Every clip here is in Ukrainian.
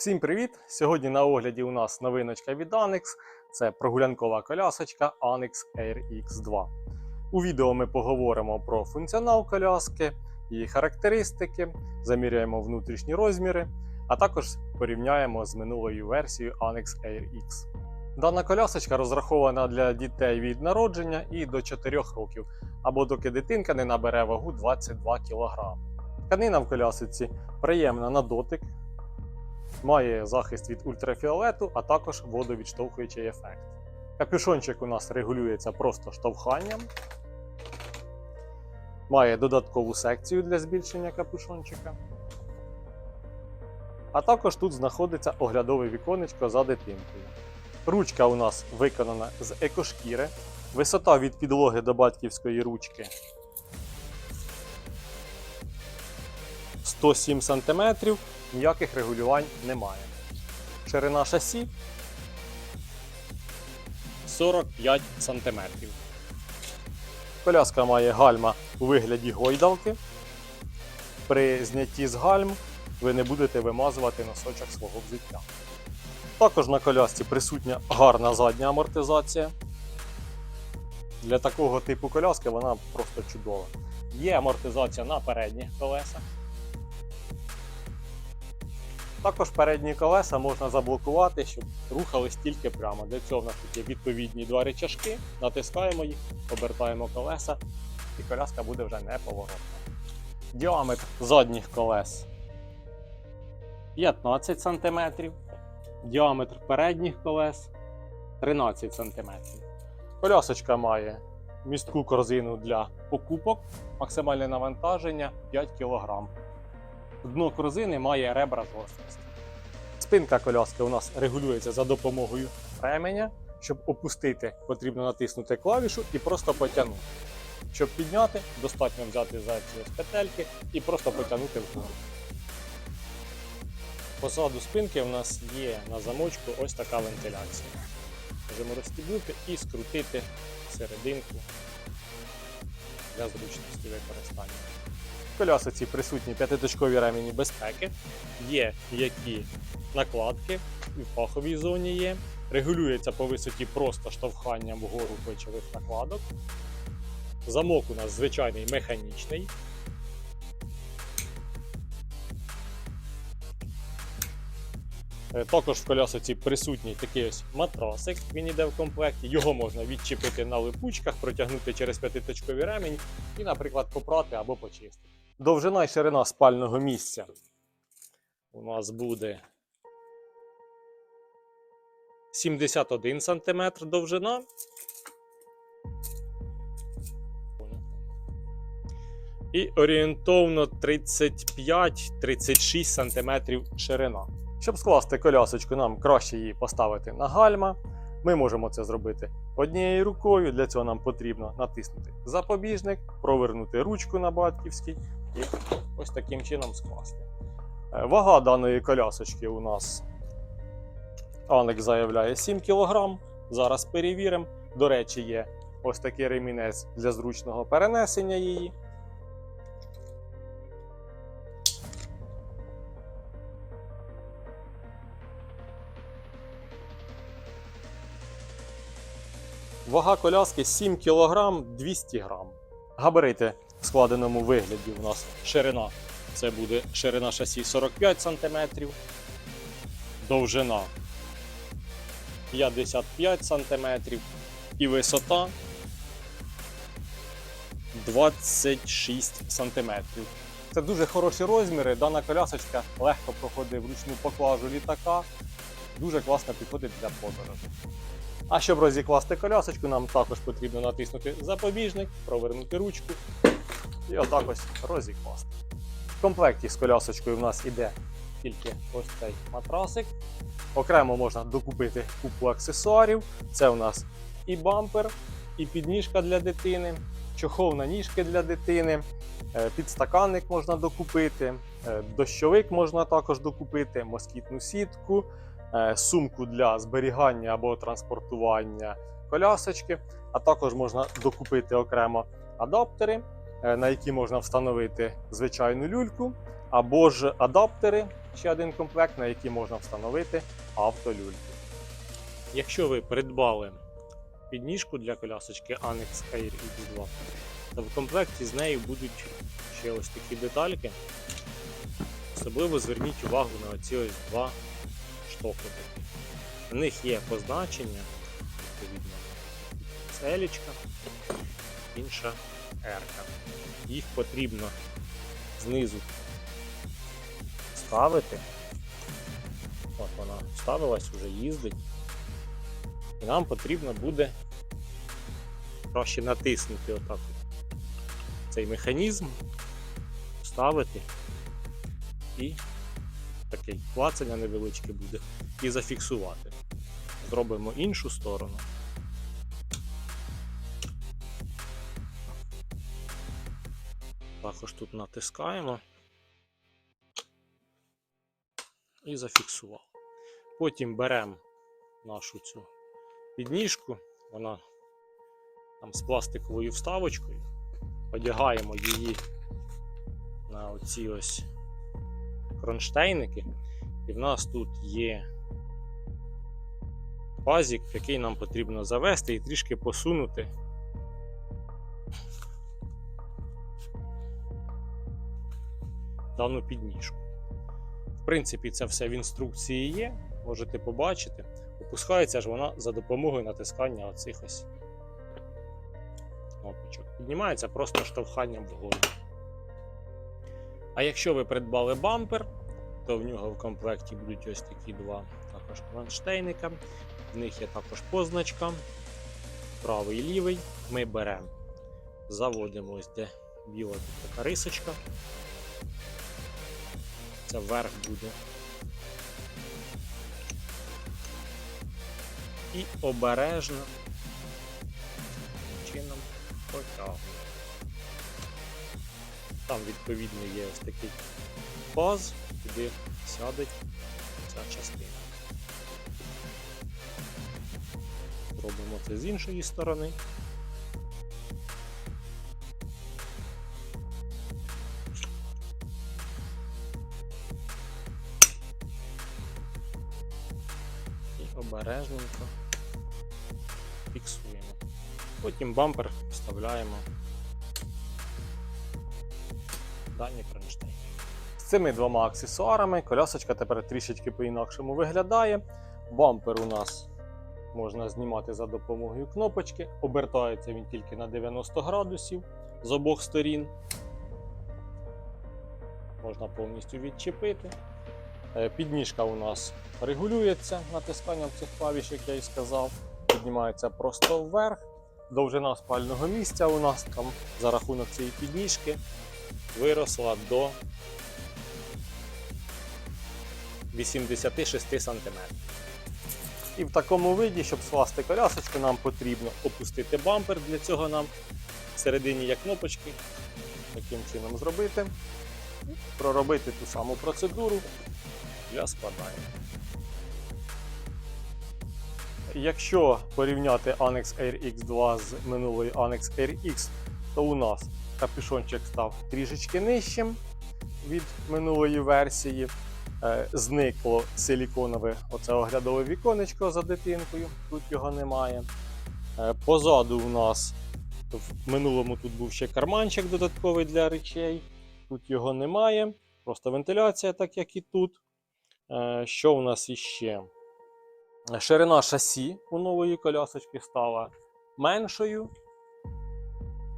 Всім привіт! Сьогодні на огляді у нас новиночка від Annex. Це прогулянкова колясочка Annex Air X2. У відео ми поговоримо про функціонал коляски, її характеристики, заміряємо внутрішні розміри, а також порівняємо з минулою версією Annex Air X. Дана колясочка розрахована для дітей від народження і до 4 років, або доки дитинка не набере вагу 22 кг. Тканина в колясиці приємна на дотик, має захист від ультрафіолету, а також водовідштовхуючий ефект. Капюшончик у нас регулюється просто штовханням. Має додаткову секцію для збільшення капюшончика. А також тут знаходиться оглядове віконечко за дитинкою. Ручка у нас виконана з екошкіри. Висота від підлоги до батьківської ручки 107 см, ніяких регулювань немає. Ширина шасі 45 см. Коляска має гальма у вигляді гойдалки. При знятті з гальм ви не будете вимазувати носочок свого взуття. Також на колясці присутня гарна задня амортизація. Для такого типу коляски вона просто чудова. Є амортизація на передніх колесах. Також передні колеса можна заблокувати, щоб рухались тільки прямо. Для цього в нас тут є відповідні два рычажки, натискаємо їх, обертаємо колеса, і коляска буде вже неповоротна. Діаметр задніх колес 15 см, діаметр передніх колес 13 см. Колясочка має містку корзину для покупок, максимальне навантаження 5 кг. Дно корзини має ребра з гострості. Спинка коляски у нас регулюється за допомогою ременя. Щоб опустити, потрібно натиснути клавішу і просто потягнути. Щоб підняти, достатньо взяти за ці петельки і просто потягнути вгору. Позаду спинки у нас є на замочку ось така вентиляція. Можемо розстібнути і скрутити серединку для зручності використання. В колясиці присутні п'ятиточкові ремені безпеки, є які накладки, і в паховій зоні є. Регулюється по висоті просто штовханням вгору плечових накладок. Замок у нас звичайний механічний. Е, Також в колясиці присутній такий ось матрасик, він іде в комплекті. Його можна відчепити на липучках, протягнути через п'ятиточковий ремінь і, наприклад, попрати або почистити. Довжина і ширина спального місця у нас буде 71 см довжина. І орієнтовно 35-36 см ширина. Щоб скласти колясочку, нам краще її поставити на гальма. Ми можемо це зробити однією рукою. Для цього нам потрібно натиснути запобіжник, провернути ручку на батьківській і ось таким чином скласти. Е, Вага даної колясочки у нас Анек заявляє 7 кг. Зараз перевіримо. До речі, є ось такий ремінець для зручного перенесення її. Вага коляски 7 кг 200 г. Габарити складеному вигляді у нас ширина. Це буде ширина шасі 45 см, довжина 55 см і висота 26 см. Це дуже хороші розміри. Дана колясочка легко проходить вручну поклажу літака. Дуже класно підходить для подорожі. А щоб розікласти колясочку, нам також потрібно натиснути запобіжник, провернути ручку і отак ось розікласти. В комплекті з колясочкою в нас іде тільки ось цей матрасик. Окремо можна докупити купу аксесуарів. Це у нас і бампер, і підніжка для дитини, чохол на ніжки для дитини, е, підстаканник можна докупити, е, дощовик можна також докупити, москітну сітку, е, сумку для зберігання або транспортування колясочки, а також можна докупити окремо адаптери, на які можна встановити звичайну люльку, або ж адаптери ще один комплект, на який можна встановити автолюльки. Якщо ви придбали підніжку для колясочки Annex Air ED2, то в комплекті з нею будуть ще ось такі детальки. Особливо зверніть увагу на оці ось два штоки. На них є позначення, відповідно, це елічка, інша ерка. Їх потрібно знизу ставити. От вона ставилась, вже їздить. І нам потрібно буде краще натиснути отак цей механізм, ставити і такий клацання невеличке буде і зафіксувати. Зробимо іншу сторону. Також тут натискаємо і зафіксували. Потім беремо нашу цю підніжку, вона там з пластиковою вставочкою, одягаємо її на оці ось кронштейники, і в нас тут є пазик, який нам потрібно завести і трішки посунути. Дану підніжку. В принципі, це все в інструкції є, можете побачити. Опускається ж вона за допомогою натискання оцих ось кнопочок. Піднімається просто штовханням вгору. А якщо ви придбали бампер, то в нього в комплекті будуть ось такі два також кронштейника. В них є також позначка. Правий і лівий. Ми беремо, заводимо ось де біла така рисочка. Це вверх буде. І обережно чином протягуємо. Там відповідно є ось такий паз, куди сяде ця частина. Робимо це з іншої сторони. Обережненько фіксуємо. Потім бампер вставляємо дані кронштейни. З цими двома аксесуарами колясочка тепер трішечки по-інакшому виглядає. Бампер у нас можна знімати за допомогою кнопочки. Обертається він тільки на 90 градусів з обох сторін. Можна повністю відчепити. Е, Підніжка у нас регулюється натисканням цих клавіш, як я і сказав. Піднімається просто вверх. Довжина спального місця у нас там за рахунок цієї підніжки виросла до 86 см. І в такому виді, щоб скласти колясочку, нам потрібно опустити бампер. Для цього нам всередині є кнопочки. Таким чином зробити. Проробити ту саму процедуру для складання. Якщо порівняти Annex Air X2 з минулою Annex Air X, то у нас капюшончик став трішечки нижчим від минулої версії. Е, Зникло силіконове оце оглядове віконечко за дитинкою, тут його немає. Е, Позаду у нас в минулому тут був ще карманчик додатковий для речей, тут його немає. Просто вентиляція, так як і тут. Е, Що у нас іще? Ширина шасі у нової колясочки стала меншою.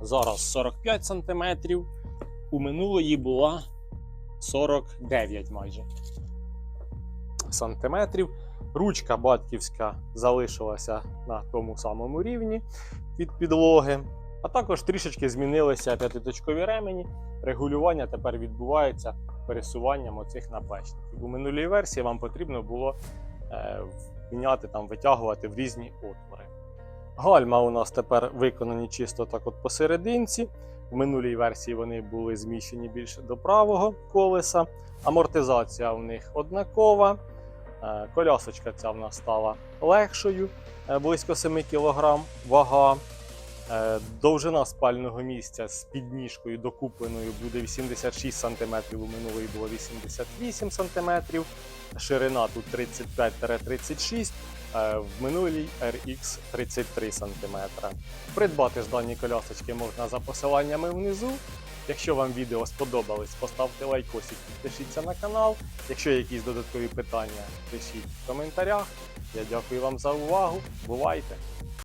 Зараз 45 см. У минулої була 49 майже сантиметрів. Ручка батьківська залишилася на тому самому рівні від підлоги. А також трішечки змінилися п'ятиточкові ремені. Регулювання тепер відбувається пересуванням оцих наплечників. У минулій версії вам потрібно було е, міняти там, витягувати в різні отвори. Гальма у нас тепер виконані чисто так от посерединці. В минулій версії вони були зміщені більше до правого колеса. Амортизація у них однакова. Е, Колясочка ця в нас стала легшою, е, близько 7 кг вага. Е, Довжина спального місця з підніжкою докупленою буде 86 см, у минулої було 88 см, ширина тут 35-36 е, в минулій RX 33 см. Придбати ж дані колясочки можна за посиланнями внизу. Якщо вам відео сподобалось, поставте лайкосик, підпишіться на канал. Якщо є якісь додаткові питання, пишіть в коментарях. Я дякую вам за увагу. Бувайте!